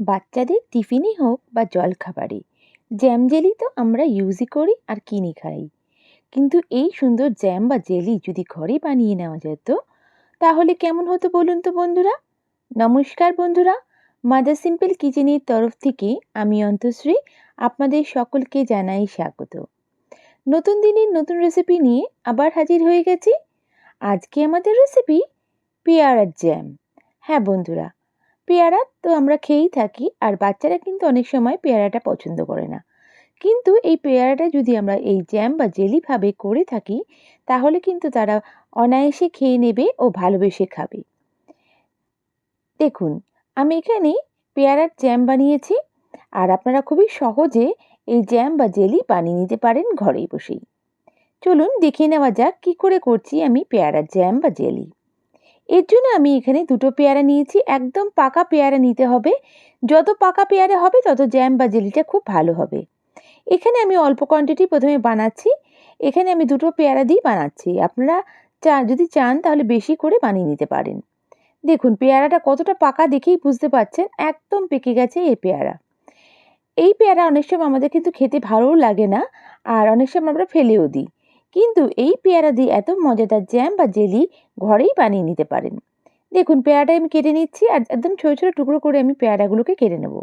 বাচ্চাদের টিফিনই হোক বা জলখাবারে জ্যাম জেলি তো আমরা ইউজই করি আর কিনে খাই। কিন্তু এই সুন্দর জ্যাম বা জেলি যদি ঘরে বানিয়ে নেওয়া যেত, তাহলে কেমন হতো বলুন তো বন্ধুরা? নমস্কার বন্ধুরা মাদার সিম্পল কিচেনের তরফ থেকে আমি অন্তশ্রী আপনাদের সকলকে জানাই স্বাগত। নতুন দিনের নতুন রেসিপি নিয়ে আবার হাজির হয়ে গেছি। আজকে আমাদের রেসিপি পেয়ারার জ্যাম। হ্যাঁ বন্ধুরা পেয়ারা তো আমরা খেয়েই থাকি, আর বাচ্চারা কিন্তু অনেক সময় পেয়ারাটা পছন্দ করে না। কিন্তু এই পেয়ারাটা যদি আমরা এই জ্যাম বা জেলিভাবে করে থাকি, তাহলে কিন্তু তারা অনায়াসে খেয়ে নেবে ও ভালোবেসে খাবে। দেখুন, আমি এখানে পেয়ারার জ্যাম বানিয়েছি, আর আপনারা খুবই সহজে এই জ্যাম বা জেলি বানিয়ে নিতে পারেন ঘরেই বসেই। চলুন দেখে নেওয়া যাক কী করে করছি আমি পেয়ারার জ্যাম বা জেলি এর জন্য আমি এখানে দুটো পেয়ারা নিয়েছি। একদম পাকা পেয়ারা নিতে হবে। যত পাকা পেয়ারা হবে, তত জ্যাম বা জেলিটা খুব ভালো হবে। এখানে আমি অল্প কোয়ান্টিটি প্রথমে বানাচ্ছি। এখানে আমি দুটো পেয়ারা দিয়েই বানাচ্ছি। আপনারা চা, যদি চান, তাহলে বেশি করে বানিয়ে নিতে পারেন। দেখুন, পেয়ারাটা কতটা পাকা দেখেই বুঝতে পাচ্ছেন একদম পেকে গেছে এই পেয়ারা। এই পেয়ারা অনেক সময় আমাদের কিন্তু খেতে ভালোও লাগে না, আর অনেক সময় আমরা ফেলেও দিই। কিন্তু এই পেয়ারা দিয়ে এত মজাদার জ্যাম বা জেলি ঘরেই বানিয়ে নিতে পারেন। দেখুন পেয়ারাটা আমি কেটে নিচ্ছি আর একদম ছোটো ছোটো টুকরো করে আমি পেয়ারাগুলোকে কেটে নেব।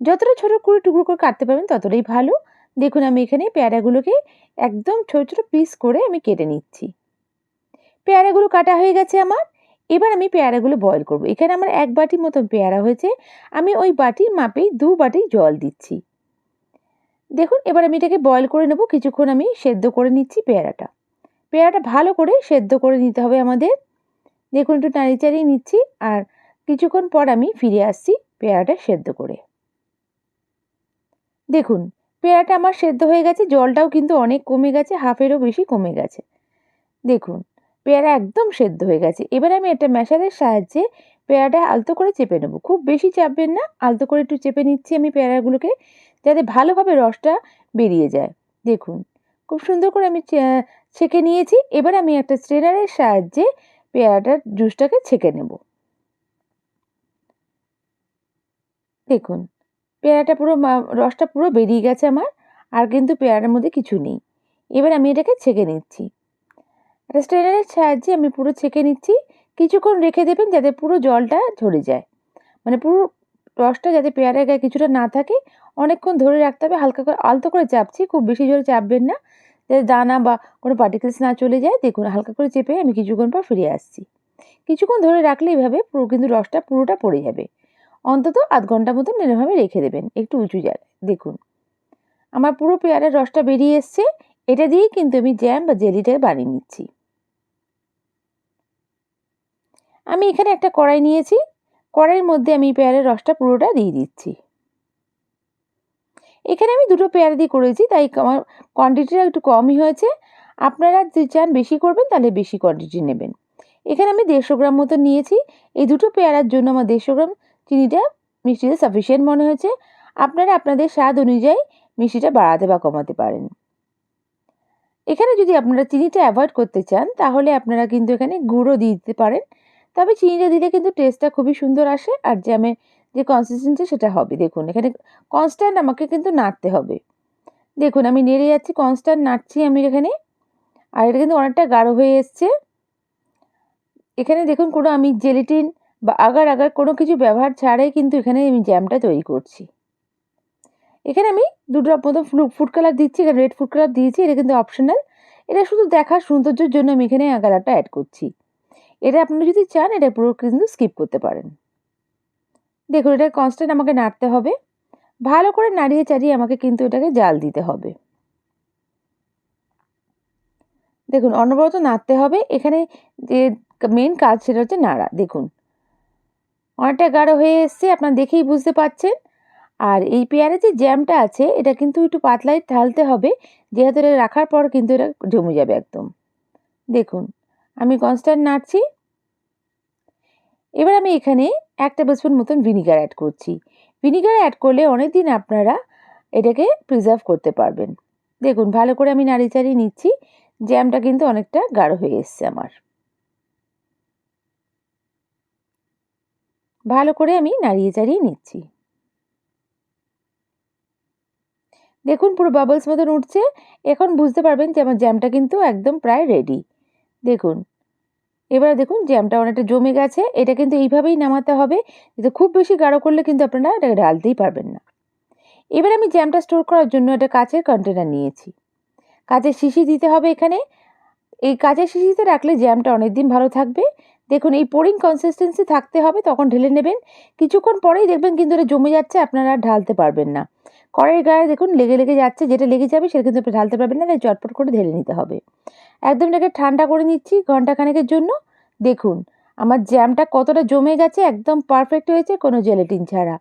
যতটা ছোটো করে টুকরো করে কাটতে পারবেন, ততটাই ভালো। দেখুন, আমি এখানে পেয়ারাগুলোকে একদম ছোটো ছোটো পিস করে আমি কেটে নিচ্ছি। পেয়ারাগুলো কাটা হয়ে গেছে আমার। এবার আমি পেয়ারাগুলো বয়ল করব। এখানে আমার এক বাটি মতন পেয়ারা হয়েছে। আমি ওই বাটির মাপেই দু বাটি জল দিচ্ছি। দেখুন, এবার আমি এটাকে বয়ল করে নেব। কিছুক্ষণ আমি সেদ্ধ করে নিচ্ছি পেয়ারাটা। পেয়ারাটা ভালো করে সেদ্ধ করে নিতে হবে আমাদের। দেখুন, একটু নাড়ি চাড়িয়ে নিচ্ছি আর কিছুক্ষণ পর আমি ফিরে আসছি পেয়ারাটা সেদ্ধ করে। দেখুন, পেয়ারাটা আমার সেদ্ধ হয়ে গেছে, জলটাও কিন্তু অনেক কমে গেছে, হাফেরও বেশি কমে গেছে। দেখুন, পেয়ারা একদম সেদ্ধ হয়ে গেছে। এবার আমি একটা ম্যাশারের সাহায্যে পেয়ারাটা আলতো করে চেপে নেব। খুব বেশি চাপবেন না, আলতো করে একটু চেপে নিচ্ছি আমি পেয়ারাগুলোকে, যাতে ভালোভাবে রসটা বেরিয়ে যায়। দেখুন, খুব সুন্দর করে আমি ছেঁকে নিয়েছি, এবার আমি একটা স্ট্রেনারের সাহায্যে পেয়ারাটার জুসটাকে ছেঁকে নেব। দেখুন, পেয়ারাটা পুরো রসটা পুরো বেরিয়ে গেছে আমার, আর কিন্তু পেয়ারার মধ্যে কিছু নেই। এবার আমি এটাকে ছেঁকে নিচ্ছি। একটা স্ট্রেনারের সাহায্যে আমি পুরো ছেঁকে নিচ্ছি কিছুক্ষণ রেখে দেবেন যাতে পুরো জলটা ঝরে যায়। মানে পুরো রসটা যাতে পেয়ারের গায়ে কিছুটা না থাকে, অনেকক্ষণ ধরে রাখতে হবে। হালকা করে, আলতো করে চাপছি, খুব বেশি জোরে চাপবেন না। যাতে দানা বা কোনো পার্টিকেলস না চলে যায়, দেখুন হালকা করে চেপে আমি কিছুক্ষণ পর ফিরে আসছি। কিছুক্ষণ ধরে রাখলে এইভাবে পুরো, কিন্তু রসটা পুরোটা পড়ে যাবে। অন্তত আধ ঘণ্টা মতন এরভাবে রেখে দেবেন, একটু উঁচু যায় দেখুন। আমার পুরো পেয়ারের রসটা বেরিয়ে এসছে, এটা দিয়েই কিন্তু আমি জ্যাম বা জেলিটা বানিয়ে নিচ্ছি। আমি এখানে একটা কড়াই নিয়েছি। কড়াইয়ের মধ্যে আমি পেয়ারের রসটা পুরোটা দিয়ে দিচ্ছি। এখানে আমি দুটো পেয়ারা দিয়ে করেছি, তাই আমার কোয়ান্টিটিটা একটু কমই হয়েছে। আপনারা যদি চান বেশি করবেন, তাহলে বেশি কোয়ান্টিটি নেবেন। এখানে আমি দেড়শো গ্রাম মতো নিয়েছি। এই দুটো পেয়ারার জন্য আমার দেড়শো গ্রাম চিনিটা মিষ্টিটা সাফিসিয়েন্ট মনে হয়েছে। আপনারা আপনাদের স্বাদ অনুযায়ী মিষ্টিটা বাড়াতে বা কমাতে পারেন। এখানে যদি আপনারা চিনিটা অ্যাভয়েড করতে চান, তাহলে আপনারা কিন্তু এখানে গুঁড়ো দিয়ে দিতে পারেন। তবে চিনিটা দিলে কিন্তু টেস্টটা খুবই সুন্দর আসে আর জ্যামের যে কনসিস্টেন্সি সেটা হবে। দেখুন, এখানে কনস্ট্যান্ট আমাকে কিন্তু নাড়তে হবে। দেখুন, আমি নেড়ে যাচ্ছি কনস্ট্যান্ট নাড়ছি আমি এখানে। আর এটা কিন্তু অনেকটা গাঢ় হয়ে এসছে। এখানে দেখুন, কোনো আমি জেলিটিন বা আগার আগার কোনো কিছু ব্যবহার ছাড়াই কিন্তু এখানে আমি জ্যামটা তৈরি করছি। এখানে আমি দুটো মতো ফুড কালার দিচ্ছি, এখানে রেড ফুড কালার দিয়েছি, এটা কিন্তু অপশনাল এটা শুধু দেখার সৌন্দর্যের জন্য আমি এখানে কালারটা অ্যাড করছি। এটা আপনারা যদি চান, এটা পুরো কিন্তু স্কিপ করতে পারেন। দেখুন, এটা কনস্ট্যান্ট আমাকে নাড়তে হবে। ভালো করে নাড়িয়ে চাড়িয়ে আমাকে কিন্তু এটাকে জাল দিতে হবে। দেখুন, অনবরত নাড়তে হবে। এখানে যে মেন কাজ সেটা হচ্ছে নাড়া। দেখুন, অনেকটা গাঢ় হয়ে এসছে, আপনার দেখেই বুঝতে পাচ্ছেন আর এই পেয়ারে যে জ্যামটা আছে, এটা কিন্তু একটু পাতলাই ঢালতে হবে। যেহেতু এটা রাখার পর কিন্তু এটা জমে যাবে একদম। দেখুন আমি কনস্ট্যান্ট নাড়ছি। এবার আমি এখানে এক টেবিল স্পুন মতন ভিনিগার অ্যাড করছি। ভিনিগার অ্যাড করলে অনেক দিন আপনারা এটাকে প্রিজার্ভ করতে পারবেন। দেখুন, ভালো করে আমি নাড়ি চাড়ি নিচ্ছি। জ্যামটা কিন্তু অনেকটা গাঢ় হয়ে এসছে আমার। ভালো করে আমি নাড়িয়ে চাড়িয়ে নিচ্ছি। দেখুন, পুরো বাবলস মতন উঠছে। এখন বুঝতে পারবেন যে আমার জ্যামটা কিন্তু একদম প্রায় রেডি দেখুন। এবার দেখুন জ্যামটা অনেকটা জমে গেছে, এটা কিন্তু এইভাবেই নামাতে হবে কিন্তু খুব বেশি গাঢ় করলে কিন্তু আপনারা এটা ঢালতেই পারবেন না। এবার আমি জ্যামটা স্টোর করার জন্য একটা কাঁচের কন্টেনার নিয়েছি। কাঁচের শিশি দিতে হবে এখানে। এই কাঁচের শিশিতে রাখলে জ্যামটা অনেক দিন ভালো থাকবে। দেখুন এই পোরিং কনসিস্টেন্সি থাকতে হবে, তখন ঢেলে নেবেন। কিছুক্ষণ পরেই দেখবেন কিন্তু এটা জমে যাচ্ছে, আপনারা ঢালতে পারবেন না। কড়াইয়ের গায়ে দেখুন লেগে লেগে যাচ্ছে, যেটা লেগে যাবে সেটা কিন্তু ঢালতে পারবেন না, তাই চটপট করে ঢেলে নিতে হবে। একদম এটাকে ঠান্ডা করে নিচ্ছি ঘন্টাখানেকের জন্য। দেখুন, আমার জ্যামটা কতটা জমে গেছে, একদম পারফেক্ট হয়েছে, কোনো জেলেটিন ছাড়া।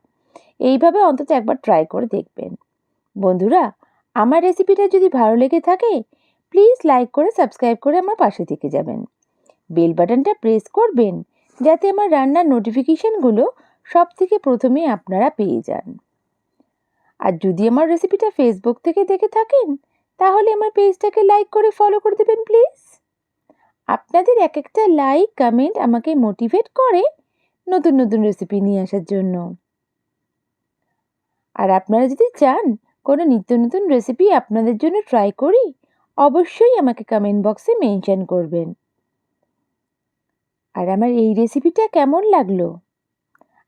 এইভাবে অন্তত একবার ট্রাই করে দেখবেন। বন্ধুরা, আমার রেসিপিটা যদি ভালো লেগে থাকে প্লিজ লাইক করে সাবস্ক্রাইব করে আমার পাশে থেকে যাবেন। বেল বাটনটা প্রেস করবেন, যাতে আমার রান্নার নোটিফিকেশানগুলো সব থেকে প্রথমে আপনারা পেয়ে যান। আর যদি আমার রেসিপিটা ফেসবুক থেকে দেখে থাকেন, তাহলে আমার পেজটাকে লাইক করে ফলো করে দেবেন প্লিজ আপনাদের এক একটা লাইক কমেন্ট আমাকে মোটিভেট করে নতুন নতুন রেসিপি নিয়ে আসার জন্য। আর আপনারা যদি চান কোনো নিত্য নতুন রেসিপি আপনাদের জন্য ট্রাই করি, অবশ্যই আমাকে কমেন্ট বক্সে মেনশন করবেন। আর আমার এই রেসিপিটা কেমন লাগল,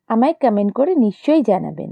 আমায় কমেন্ট করে নিশ্চয়ই জানাবেন।